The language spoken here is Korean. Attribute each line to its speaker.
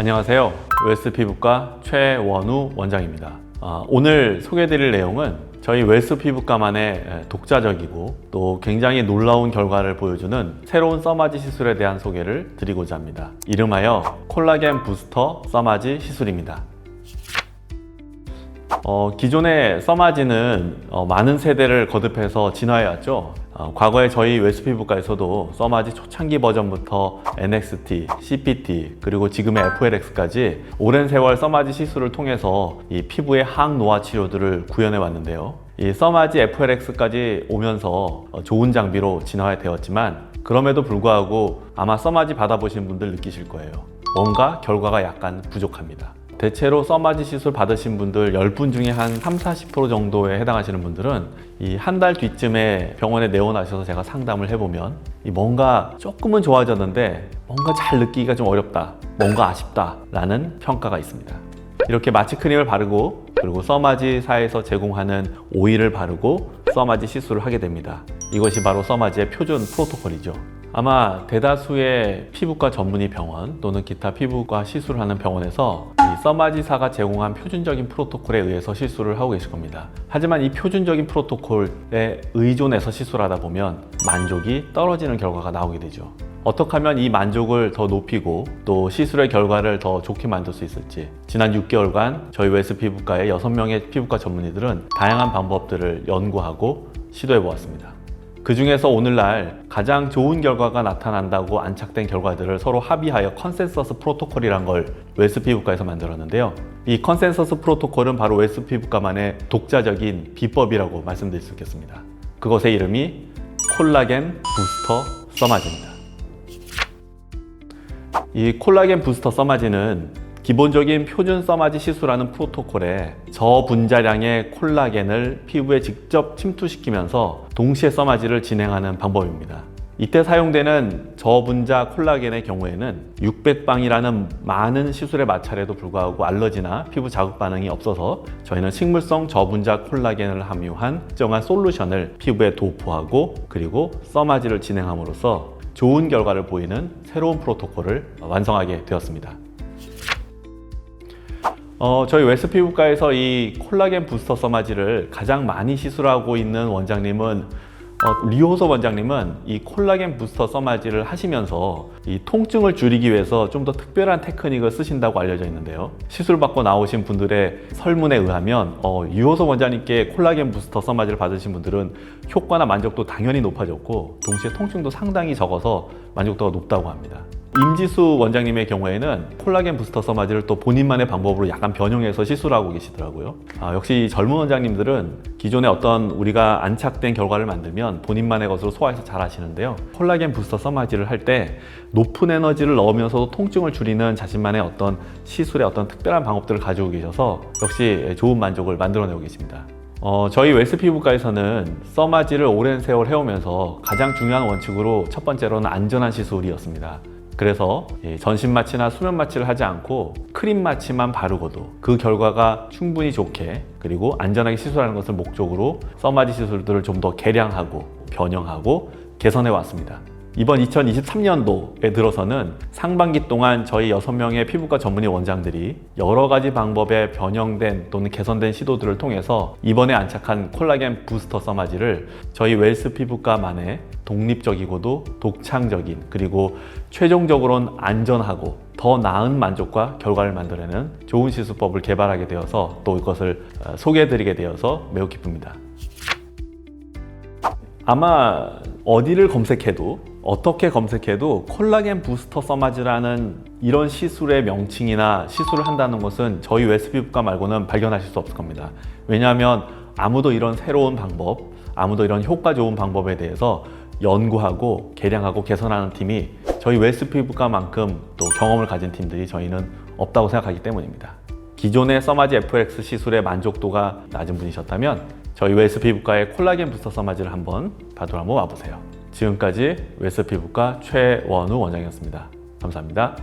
Speaker 1: 안녕하세요. 웰스 피부과 최원우 원장입니다. 아, 오늘 소개해드릴 내용은 저희 웰스 피부과만의 독자적이고 또 굉장히 놀라운 결과를 보여주는 새로운 써마지 시술에 대한 소개를 드리고자 합니다. 이름하여 콜라겐 부스터 써마지 시술입니다. 어, 기존의 써마지는 어, 많은 세대를 거듭해서 진화해왔죠. 어, 과거에 저희 웨스 피부과에서도 써마지 초창기 버전부터 NXT, CPT, 그리고 지금의 FLX까지 오랜 세월 써마지 시술을 통해서 이 피부의 항노화 치료들을 구현해 왔는데요. 이 써마지 FLX까지 오면서 어, 좋은 장비로 진화되었지만 그럼에도 불구하고 아마 써마지 받아보신 분들 느끼실 거예요. 뭔가 결과가 약간 부족합니다. 대체로 써마지 시술 받으신 분들 10분 중에 한 3, 40% 정도에 해당하시는 분들은 이 한 달 뒤쯤에 병원에 내원하셔서 제가 상담을 해보면 이 뭔가 조금은 좋아졌는데 뭔가 잘 느끼기가 좀 어렵다, 뭔가 아쉽다 라는 평가가 있습니다. 이렇게 마취 크림을 바르고 그리고 써마지사에서 제공하는 오일을 바르고 써마지 시술을 하게 됩니다. 이것이 바로 써마지의 표준 프로토콜이죠. 아마 대다수의 피부과 전문의 병원 또는 기타 피부과 시술을 하는 병원에서 이 써마지사가 제공한 표준적인 프로토콜에 의해서 시술을 하고 계실 겁니다. 하지만 이 표준적인 프로토콜에 의존해서 시술하다 보면 만족이 떨어지는 결과가 나오게 되죠. 어떻게 하면 이 만족을 더 높이고 또 시술의 결과를 더 좋게 만들 수 있을지 지난 6개월간 저희 웨스 피부과의 6명의 피부과 전문의들은 다양한 방법들을 연구하고 시도해 보았습니다. 그 중에서 오늘날 가장 좋은 결과가 나타난다고 안착된 결과들을 서로 합의하여 컨센서스 프로토콜이란 걸 웨스 피부과에서 만들었는데요. 이 컨센서스 프로토콜은 바로 웨스 피부과만의 독자적인 비법이라고 말씀드릴 수 있겠습니다. 그것의 이름이 콜라겐 부스터 써마지입니다. 이 콜라겐 부스터 써마지는 기본적인 표준 써마지 시술하는 프로토콜에 저분자량의 콜라겐을 피부에 직접 침투시키면서 동시에 써마지를 진행하는 방법입니다. 이때 사용되는 저분자 콜라겐의 경우에는 600방이라는 많은 시술의 마찰에도 불구하고 알러지나 피부 자극 반응이 없어서 저희는 식물성 저분자 콜라겐을 함유한 특정한 솔루션을 피부에 도포하고 그리고 써마지를 진행함으로써 좋은 결과를 보이는 새로운 프로토콜을 완성하게 되었습니다. 어, 저희 웨스 피부과에서 이 콜라겐 부스터 써마지를 가장 많이 시술하고 있는 원장님은 어, 리호서 원장님은 이 콜라겐 부스터 써마지를 하시면서 이 통증을 줄이기 위해서 좀 더 특별한 테크닉을 쓰신다고 알려져 있는데요. 시술 받고 나오신 분들의 설문에 의하면 어, 유호서 원장님께 콜라겐 부스터 써마지를 받으신 분들은 효과나 만족도 당연히 높아졌고 동시에 통증도 상당히 적어서 만족도가 높다고 합니다. 임지수 원장님의 경우에는 콜라겐 부스터 써마지를 또 본인만의 방법으로 약간 변형해서 시술을 하고 계시더라고요. 아, 역시 젊은 원장님들은 기존에 어떤 우리가 안착된 결과를 만들면 본인만의 것으로 소화해서 잘 하시는데요. 콜라겐 부스터 써마지를 할 때 높은 에너지를 넣으면서도 통증을 줄이는 자신만의 어떤 시술의 어떤 특별한 방법들을 가지고 계셔서 역시 좋은 만족을 만들어내고 계십니다. 어, 저희 웨스 피부과에서는 써마지를 오랜 세월 해오면서 가장 중요한 원칙으로 첫 번째로는 안전한 시술이었습니다. 그래서 전신 마취나 수면 마취를 하지 않고 크림 마취만 바르고도 그 결과가 충분히 좋게 그리고 안전하게 시술하는 것을 목적으로 써마지 시술들을 좀 더 개량하고 변형하고 개선해 왔습니다. 이번 2023년도에 들어서는 상반기 동안 저희 6명의 피부과 전문의 원장들이 여러 가지 방법의 변형된 또는 개선된 시도들을 통해서 이번에 안착한 콜라겐 부스터 써마지를 저희 웰스 피부과만의 독립적이고도 독창적인 그리고 최종적으로는 안전하고 더 나은 만족과 결과를 만들어내는 좋은 시술법을 개발하게 되어서 또 이것을 소개해드리게 되어서 매우 기쁩니다. 아마 어디를 검색해도 어떻게 검색해도 콜라겐 부스터 써마지라는 이런 시술의 명칭이나 시술을 한다는 것은 저희 웨스 피부과 말고는 발견하실 수 없을 겁니다. 왜냐하면 아무도 이런 새로운 방법, 아무도 이런 효과 좋은 방법에 대해서 연구하고 개량하고 개선하는 팀이 저희 웨스 피부과만큼 또 경험을 가진 팀들이 저희는 없다고 생각하기 때문입니다. 기존의 써마지 FX 시술의 만족도가 낮은 분이셨다면 저희 웨스 피부과의 콜라겐 부스터 써마지를 한번 받으러 한번 와보세요. 지금까지 웨스 피부과 최원우 원장이었습니다. 감사합니다.